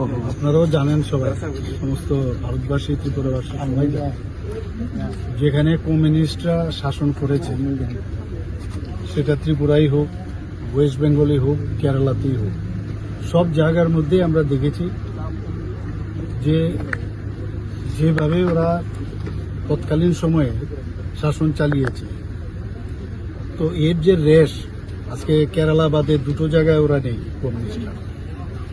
আপনারাও জানেন সবাই, সমস্ত ভারতবাসী, ত্রিপুরাবাসী যেখানে কমিউনিস্টরা শাসন করেছে, সেটা ত্রিপুরাই হোক, ওয়েস্ট বেঙ্গলই হোক, কেরালাতেই হোক। সব জায়গার মধ্যে আমরা দেখেছি যে যেভাবে ওরা তৎকালীন সময়ে শাসন চালিয়েছে। তো এর যে রেশ, আজকে কেরালা বাদে দুটো জায়গায় ওরা নেই কমিউনিস্টরা।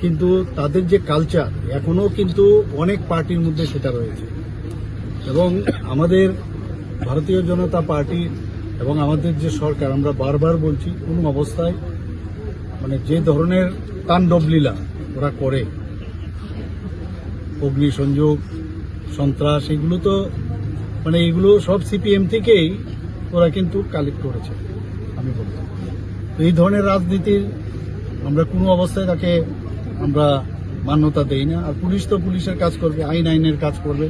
কিন্তু তাদের যে কালচার এখনও কিন্তু অনেক পার্টির মধ্যে সেটা রয়েছে। এবং আমাদের ভারতীয় জনতা পার্টি এবং আমাদের যে সরকার, আমরা বারবার বলছি, কোনো অবস্থায় মানে যে ধরনের তাণ্ডব লীলা ওরা করে, অগ্নিসংযোগ, সন্ত্রাস, এগুলো তো মানে এগুলো সব সিপিএম থেকেই ওরা কিন্তু কালেক্ট করেছে, আমি বলব তো এই ধরনের রাজনীতির আমরা কোনো অবস্থায় তাকে আমরা মান্যতা দেই না। আর পুলিশ তো পুলিশের কাজ করবে, আইন আইনের কাজ করবে।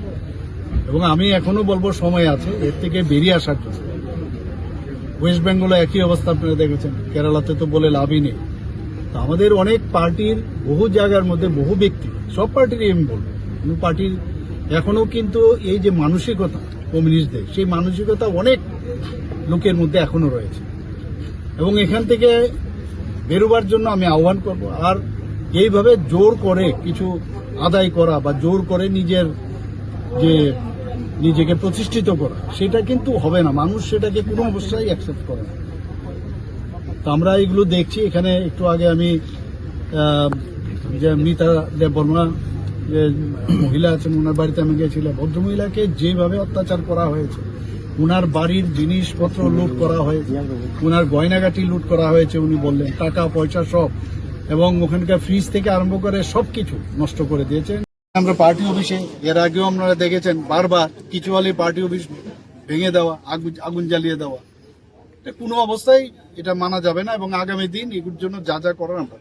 এবং আমি এখনও বলব, সময় আছে, এর থেকে বেরিয়ে আসার জন্য ওয়েস্ট বেঙ্গলে একই অবস্থা আপনারা দেখেছেন, কেরালাতে তো বলে লাভই নেই। তো আমাদের অনেক পার্টির, বহু জায়গার মধ্যে বহু ব্যক্তি, সব পার্টিরই আমি বলব। কোনো পার্টির এখনও কিন্তু এই যে মানসিকতা, কমিউনিস্টদের, সেই মানসিকতা অনেক লোকের মধ্যে এখনও রয়েছে। এবং এখান থেকে বেরোবার জন্য আমি আহ্বান করব। আর এইভাবে জোর করে কিছু আদায় করা বা জোর করে নিজের যে নিজেকে প্রতিষ্ঠিত করা, সেটা কিন্তু হবে না। মানুষ সেটাকে কোনো অবস্থায় অ্যাকসেপ্ট করে না। তো আমরা এগুলো দেখছি। এখানে একটু আগে আমি যে মিতা দেব বর্মা, যে মহিলা আছেন, ওনার বাড়িতে আমি গেছিলাম ভদ্রমহিলাকে যেভাবে অত্যাচার করা হয়েছে, ওনার বাড়ির জিনিসপত্র লুট করা হয়েছে, ওনার গয়নাগাটি লুট করা হয়েছে, উনি বললেন, টাকা, পয়সা সব এবং ওখানকার ফ্রিজ থেকে আরম্ভ করে সবকিছু নষ্ট করে দিয়েছে আমরা পার্টি অফিসে এর আগেও আপনারা দেখেছেন, বারবার কিছু হলে পার্টি অফিস ভেঙে দেওয়া, আগুন আগুন জ্বালিয়ে দেওয়া কোনো অবস্থায় এটা মানা যাবে না এবং আগামী দিন এগুলোর জন্য যা যা করার আমরা।